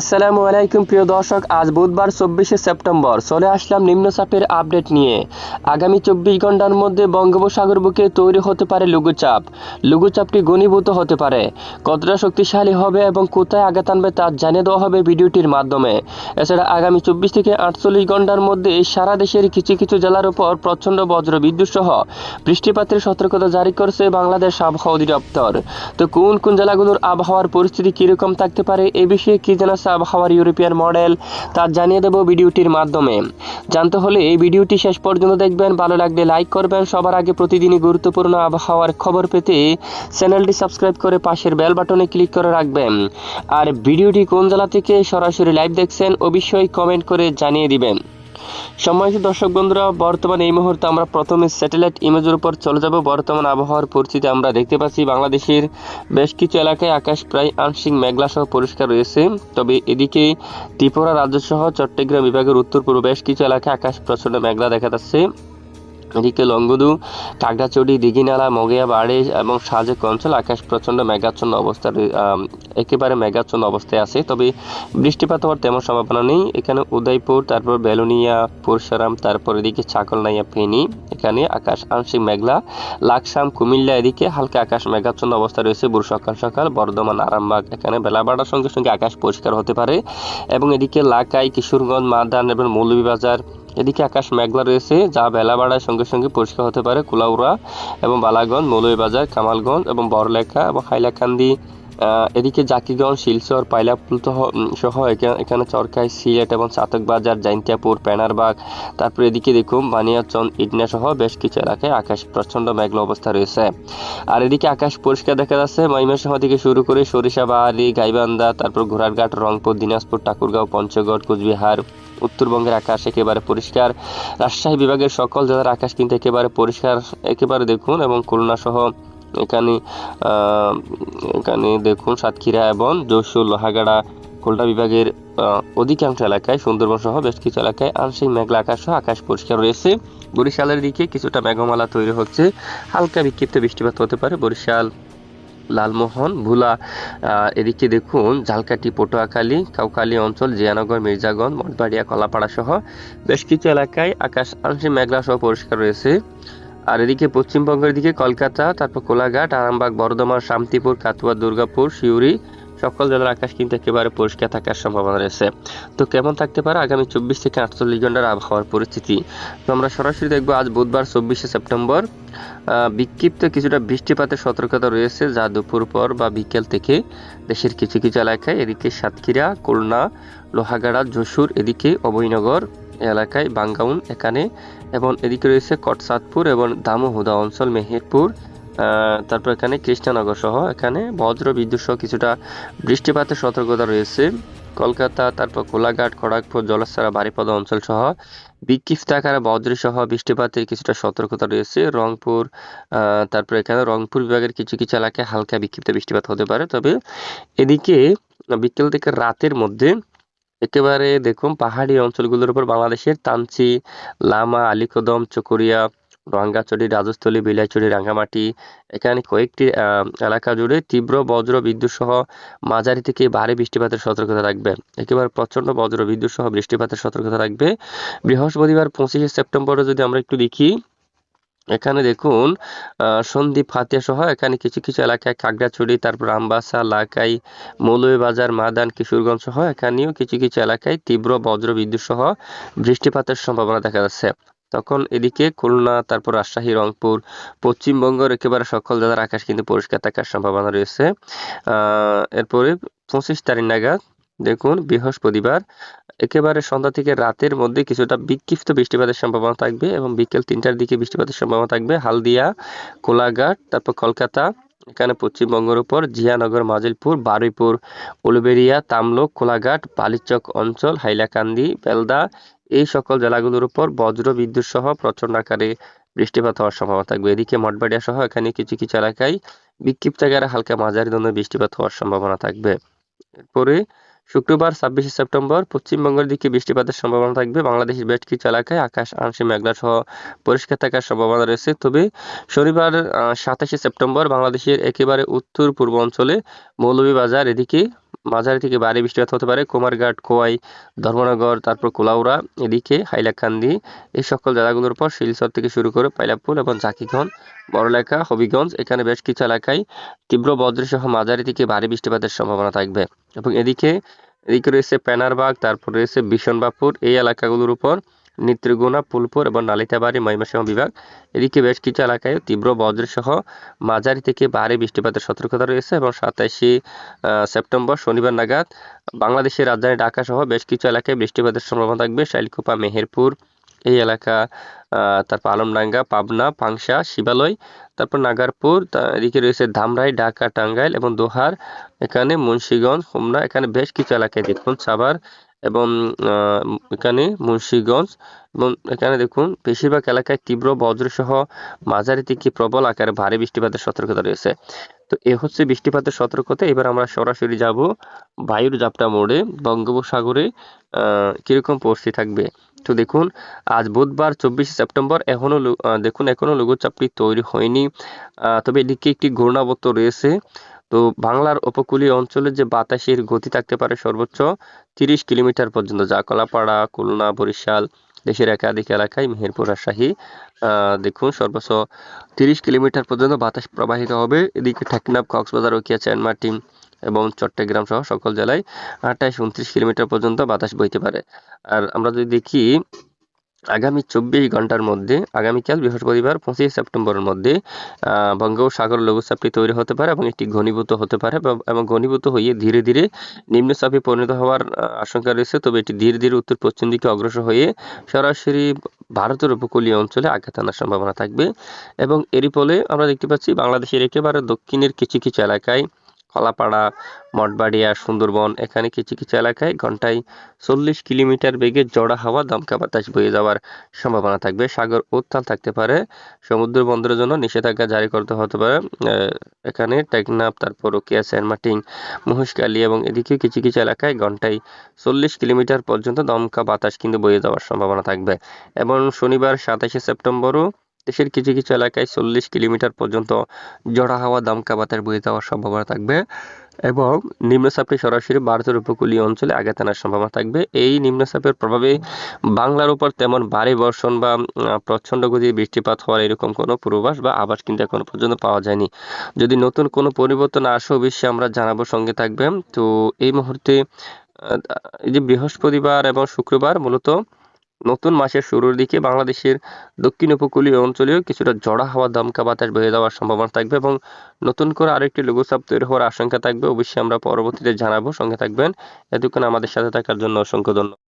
আসসালামু আলাইকুম প্রিয় দর্শক, আজ বুধবার চব্বিশে সেপ্টেম্বর। চলে আসলাম নিম্নচাপের আপডেট নিয়ে। আগামী চব্বিশ ঘণ্টার মধ্যে বঙ্গোপসাগর বুকে তৈরি হতে পারে লঘুচাপ। লঘুচাপটি ঘনীভূত হতে পারে। কতটা শক্তিশালী হবে এবং কোথায় আঘাত আনবে তা জানিয়ে দেওয়া হবে ভিডিওটির মাধ্যমে। এছাড়া আগামী চব্বিশ থেকে আটচল্লিশ ঘণ্টার মধ্যে সারা দেশের কিছু কিছু জেলার উপর প্রচণ্ড বজ্র বিদ্যুৎ সহ বৃষ্টিপাতের সতর্কতা জারি করেছে বাংলাদেশ আবহাওয়া অধিদপ্তর। তো কোন কোন জেলাগুলোর আবহাওয়ার পরিস্থিতি কীরকম থাকতে পারে, এ বিষয়ে কি জানাচ্ছে হাওয়ার ইউরোপিয়ান মডেল, তা জানিয়ে দেব ভিডিওটির মাধ্যমে। জানতে হলে এই ভিডিওটি শেষ পর্যন্ত দেখবেন, ভালো লাগলে লাইক করবেন। সবার আগে প্রতিদিনই গুরুত্বপূর্ণ আবহাওয়ার খবর পেতে চ্যানেলটি সাবস্ক্রাইব করে পাশের বেল বাটনে ক্লিক করে রাখবেন। আর ভিডিওটি কোন জেলা থেকে সরাসরি লাইভ দেখছেন, অবশ্যই কমেন্ট করে জানিয়ে দিবেন। সম্মানিত দর্শক বন্ধুরা, বর্তমানে এই মুহূর্তে আমরা প্রথমে স্যাটেলাইট ইমেজের উপর চলে যাব। বর্তমান আবহাওয়ার পরিস্থিতি আমরা দেখতে পাচ্ছি। বাংলাদেশের বেশ কিছু এলাকায় আকাশ প্রায় আংশিক মেঘলা সহ পরিষ্কার রয়েছে। তবে এদিকে ত্রিপুরা রাজ্য সহ চট্টগ্রাম বিভাগের উত্তর পূর্ব বেশ কিছু এলাকায় আকাশ প্রচণ্ড মেঘলা দেখা যাচ্ছে। এদিকে লংগদু কাকড়াচড়ি দিঘিনালা, মগিয়া বাড়ি এবং সাজেক অঞ্চল আকাশ প্রচণ্ড মেঘাচ্ছন্ন অবস্থা একেবারে মেঘাচ্ছন্ন অবস্থায় আছে। তবে বৃষ্টিপাত হওয়ার তেমন সম্ভাবনা নেই। এখানে উদয়পুর, তারপর বেলুনিয়া পরশুরাম তারপর এদিকে চাকলনাইয়া ফেনী, এখানে আকাশ আংশিক মেঘলা। লাকসাম, কুমিল্লা এদিকে হালকা আকাশ মেঘাচ্ছন্ন অবস্থা রয়েছে ভোর সকাল সকাল। বর্ধমান, আরামবাগ, এখানে বেলা বাড়ার সঙ্গে সঙ্গে আকাশ পরিষ্কার হতে পারে। এবং এদিকে লাকাই, কিশোরগঞ্জ মাদান এবং মৌলভীবাজার এদিকে আকাশ মেঘলা রয়েছে, যা বেলা বাড়ার সঙ্গে সঙ্গে পরিষ্কার হতে পারে। কুলাউড়া এবং বালাগঞ্জ, মৌলভীবাজার, কামালগঞ্জ এবং বড়লেখা এবং হাইলাকান্দি। এদিকে জাকিগঞ্জ শিলচর পাইলাপুল সহ এখানে চরকাই, সিলেট এবং চাতক বাজার জাইন্তিয়াপুর প্যানারবাগ তারপর এদিকে দেখুন, বানিয়াচন, ইডনা সহ বেশ কিছু এলাকায় আকাশ প্রচণ্ড মেঘলা অবস্থা রয়েছে। আর এদিকে আকাশ পরিষ্কার দেখা যাচ্ছে ময়মনসিংহ থেকে শুরু করে সরিষাবাড়ি, গাইবান্ধা, তারপর ঘোড়ারঘাট, রংপুর, দিনাজপুর, ঠাকুরগাঁও, পঞ্চগড়, কোচবিহার। উত্তরবঙ্গের আকাশ একেবারে পরিষ্কার। রাজশাহী বিভাগের সকল জেলার আকাশ কিন্তু একেবারে পরিষ্কার, একেবারে দেখুন এবং খুলনা সহ এখানে এখানে দেখুন সাতক্ষীরা এবং যশোর লোহাগাড়া, খুলনা বিভাগের অধিকাংশ এলাকায় সুন্দরবন সহ বেশ কিছু এলাকায় আংশিক মেঘলা আকাশ সহ আকাশ পরিষ্কার রয়েছে। বরিশালের দিকে কিছুটা মেঘমালা তৈরি হচ্ছে। হালকা বিক্ষিপ্ত বৃষ্টিপাত হতে পারে। বরিশাল লালমোহন, ভুলা এদিকে দেখুন ঝালকাটি পটুয়াখালী, কাউকালী অঞ্চল, জিয়ানগর, মির্জাগঞ্জ, মঠবাড়িয়া, কলাপাড়া সহ বেশ কিছু এলাকায় আকাশ আংশিক মেঘলা সহ পরিষ্কার রয়েছে। আর এদিকে পশ্চিমবঙ্গের দিকে কলকাতা, তারপর কোলাঘাট, আরামবাগ, বর্ধমান, শান্তিপুর কাতুয়া দুর্গাপুর, সিউড়ি সকল জেলার আকাশ কিন্তু একেবারে পরিষ্কার থাকার সম্ভাবনা রয়েছে। তো কেমন থাকতে পারে আগামী চব্বিশ থেকে আটচল্লিশ ঘণ্টার আবহাওয়ার পরিস্থিতি? তো আমরা সরাসরি দেখব আজ বুধবার চব্বিশে সেপ্টেম্বর। বিক্ষিপ্ত কিছুটা বৃষ্টিপাতের সতর্কতা রয়েছে যা দুপুর পর বা বিকেল থেকে দেশের কিছু কিছু এলাকায়। এদিকে সাতক্ষীরা, খুলনা, লোহাগাড়া, যশোর, এদিকে অভয়নগর এলাকায় বাঙ্গাউন এখানে এবং এদিকে রয়েছে কটসাদপুর এবং দামোহুদা অঞ্চল, মেহেরপুর তারপর এখানে কৃষ্ণনগর সহ, এখানে বজ্র বিদ্যুৎ সহ কিছুটা বৃষ্টিপাতের সতর্কতা রয়েছে। কলকাতা, তারপর কোলাঘাট, খড়গপুর জলসারা বারিপদ অঞ্চল সহ বিক্ষিপ্ত আকারে বজ্র সহ বৃষ্টিপাতের কিছুটা সতর্কতা রয়েছে। রংপুর তারপর এখানে রংপুর বিভাগের কিছু কিছু এলাকায় হালকা বিক্ষিপ্ত বৃষ্টিপাত হতে পারে। তবে এদিকে বিকেল থেকে রাতের মধ্যে একেবারে দেখুন পাহাড়ি অঞ্চলগুলোর উপর বাংলাদেশের তানচি, লামা, আলীকদম, চকরিয়া রাঙ্গাচড়ি রাজস্থলী বিলাইচড়ি রাঙ্গামাটি এখানে কয়েকটি এলাকা জুড়ে তীব্র বজ্র বিদ্যুৎ সহ মাঝারি থেকে ভারী বৃষ্টিপাতের সতর্কতা থাকবে। একেবারে প্রচণ্ড বজ্র বিদ্যুৎ সহ বৃষ্টিপাতের সতর্কতা থাকবে। বৃহস্পতিবার পঁচিশে সেপ্টেম্বরে যদি আমরা একটু দেখি এখানে দেখুন আহ, সন্দ্বীপ হাতিয়া সহ এখানে কিছু কিছু এলাকায় কাকড়াছড়ি তারপর আমবাসা লাকাই মৌলভীবাজার মাদান কিশোরগঞ্জ সহ এখানেও কিছু কিছু এলাকায় তীব্র বজ্র বিদ্যুৎ সহ বৃষ্টিপাতের সম্ভাবনা দেখা যাচ্ছে। তখন এদিকে খুলনা, তারপর রাজশাহী, রংপুর পশ্চিমবঙ্গের একেবারে সকল জেলার আকাশ কিন্তু পরিষ্কার থাকার সম্ভাবনা রয়েছে। এরপরে পঁচিশ তারিখ নাগাদ দেখুন বৃহস্পতিবার একেবারে সন্ধ্যা থেকে রাতের মধ্যে কিছুটা বিক্ষিপ্ত বৃষ্টিপাতের সম্ভাবনা থাকবে এবং বিকেল তিনটার দিকে বৃষ্টিপাতের সম্ভাবনা থাকবে। হালদিয়া, কোলাঘাট, তারপর কলকাতা, এখানে পশ্চিমবঙ্গের উপর, জিয়ানগর, মাজিলপুর, বারুইপুর, উলুবেড়িয়া, তামলুক, কোলাঘাট, বালিচক অঞ্চল, হাইলাকান্দি, বেলদা এই সকল জেলাগুলোর উপর বজ্র, বিদ্যুৎ সহ প্রচণ্ড আকারে বৃষ্টিপাত হওয়ার সম্ভাবনা থাকবে। এদিকে মঠবাড়িয়া সহ এখানে কিছু কিছু এলাকায় বিক্ষিপ্ত আকারে হালকা মাঝারি ধরনের বৃষ্টিপাত হওয়ার সম্ভাবনা থাকবে। এরপরে শুক্রবার ছাব্বিশে সেপ্টেম্বর পশ্চিমবঙ্গের দিকে বৃষ্টিপাতের সম্ভাবনা থাকবে। বাংলাদেশের বেশ কিছু এলাকায় আকাশ, আংশিক মেঘলা সহ পরিষ্কার থাকার সম্ভাবনা রয়েছে। তবে শনিবার সাতাশে সেপ্টেম্বর বাংলাদেশের একেবারে উত্তর পূর্ব অঞ্চলে মৌলভীবাজার, এদিকে মাঝারি থেকে ভারী বৃষ্টিপাত হতে পারে। কুমারঘাট কোয়াই ধর্মনগর, তারপর কোলাউড়া, এদিকে হাইলাকান্দি, এই সকল জায়গাগুলোর পর শিলচর থেকে শুরু করে পাইলাপুল এবং জাকিগঞ্জ বড়লেখা হবিগঞ্জ, এখানে বেশ কিছু এলাকায় তীব্র বজ্রসহ মাঝারি থেকে ভারী বৃষ্টিপাতের সম্ভাবনা থাকবে। এবং এদিকে এদিকে রয়েছে প্যানারবাগ তারপর রয়েছে বিশনবাপুর এই এলাকাগুলোর উপর নেত্রকোনা, ফুলপুর এবং নালিতাবাড়ি ময়মনসিংহ বিভাগ। এদিকে বেশ কিছু এলাকায় তীব্র বজ্রসহ মাঝারি থেকে ভারী বৃষ্টিপাতের সতর্কতা রয়েছে এবং সাতাশে সেপ্টেম্বর শনিবার নাগাদ বাংলাদেশের রাজধানী ঢাকা সহ বেশ কিছু এলাকায় বৃষ্টিপাতের সম্ভাবনা থাকবে। শাইলকুপা, মেহেরপুর এই এলাকা তারপর আলমডাঙ্গা, পাবনা, পাংশা, শিবালয়, তারপর নাগারপুর এদিকে রয়েছে ধামরাই, ঢাকা, টাঙ্গাইল এবং দোহার, এখানে মুন্সিগঞ্জ, হোমনা, এখানে বেশ কিছু এলাকায় দেখুন সাভার এবং এখানে মুন্সিগঞ্জ এবং এখানে দেখুন বেশিরভাগ এলাকায় তীব্র বজ্রসহ মাঝারি থেকে প্রবল আকারে ভারী বৃষ্টিপাতের সতর্কতা রয়েছে। তো এ হচ্ছে বৃষ্টিপাতের সতর্কতা। এবার আমরা সরাসরি যাব বায়ুর জাপটা মোড়ে, বঙ্গোপসাগরে কীরকম পরিস্থিতি থাকবে? তো দেখুন আজ বুধবার চব্বিশে সেপ্টেম্বর এখনও লু- আহ, দেখুন এখনও লঘুচাপটি তৈরি হয়নি। তবে এদিকে একটি ঘূর্ণাবর্ত রয়েছে। তো বাংলার উপকূলীয় অঞ্চলে যে বাতাসের গতি থাকতে পারে সর্বোচ্চ তিরিশ কিলোমিটার পর্যন্ত যা কলাপাড়া খুলনা বরিশাল দেশের একাধিক এলাকায় মেহেরপুর রাজশাহী দেখুন সর্বোচ্চ তিরিশ কিলোমিটার পর্যন্ত বাতাস প্রবাহিত হবে। এদিকে টেকনাফ কক্সবাজার ওকিয়া চ্যানমার্টিন এবং চট্টগ্রাম সহ সকল জেলায় আঠাশ উনত্রিশ কিলোমিটার পর্যন্ত বাতাস বইতে পারে। আর আমরা যদি দেখি, আগামী চব্বিশ ঘণ্টার মধ্যে, আগামীকাল বৃহস্পতিবার পঁচিশে সেপ্টেম্বরের মধ্যে বঙ্গোপসাগর লঘুচাপটি তৈরি হতে পারে এবং এটি ঘনীভূত হতে পারে এবং ঘনীভূত হয়ে ধীরে ধীরে নিম্নচাপে পরিণত হওয়ার আশঙ্কা রয়েছে। তবে এটি ধীরে ধীরে উত্তর পশ্চিম দিকে অগ্রসর হয়ে সরাসরি ভারতের উপকূলীয় অঞ্চলে আঘাত আনার সম্ভাবনা থাকবে। এবং এরই ফলে আমরা দেখতে পাচ্ছি, বাংলাদেশের একেবারে দক্ষিণের কিছু কিছু এলাকায় কলাপাড়া মঠবাড়িয়া, সুন্দরবন এখানে কিছু কিছু এলাকায় ঘন্টায় চল্লিশ কিলোমিটার বেগে জড়া হাওয়া দমকা বাতাস বয়ে যাওয়ার সম্ভাবনা থাকবে। সাগর উত্তাল থাকতে পারে। সমুদ্র বন্দরের জন্য নিষেধাজ্ঞা জারি করতে হতে পারে। এখানে টেকনাফ, তারপর রোকিয়া সেন্টমার্টিন মহেশখালী এবং এদিকে কিছু কিছু এলাকায় ঘন্টায় চল্লিশ কিলোমিটার পর্যন্ত দমকা বাতাস কিন্তু বয়ে যাওয়ার সম্ভাবনা থাকবে। এবং শনিবার সাতাশে সেপ্টেম্বরও দেশের কিছু কিছু এলাকায় চল্লিশ কিলোমিটার পর্যন্ত জড়া হাওয়া দমকা বাতাস বয়ে যাওয়ার সম্ভাবনা থাকবে এবং নিম্নচাপটি সরাসরি ভারতের উপকূলীয় অঞ্চলে আঘাত আনার সম্ভাবনা থাকবে। এই নিম্নচাপের প্রভাবে বাংলার উপর তেমন ভারী বর্ষণ বা প্রচণ্ড গতির বৃষ্টিপাত হওয়ার এরকম কোনো পূর্বাভাস বা আভাস কিন্তু এখনও পর্যন্ত পাওয়া যায়নি। যদি নতুন কোনো পরিবর্তন আসে, অবশ্যই আমরা জানাব সঙ্গে থাকবেন। তো এই মুহূর্তে এই যে বৃহস্পতিবার এবং শুক্রবার মূলত নতুন মাসের শুরুর দিকে বাংলাদেশের দক্ষিণ উপকূলীয় অঞ্চলেও কিছুটা জড়া হাওয়া দমকা বাতাস বয়ে যাওয়ার সম্ভাবনা থাকবে এবং নতুন করে আরেকটি লঘুচাপ তৈরি হওয়ার আশঙ্কা থাকবে। অবশ্যই আমরা পরবর্তীতে জানাব। সঙ্গে থাকবেন। এতক্ষণ আমাদের সাথে থাকার জন্য অসংখ্য ধন্যবাদ।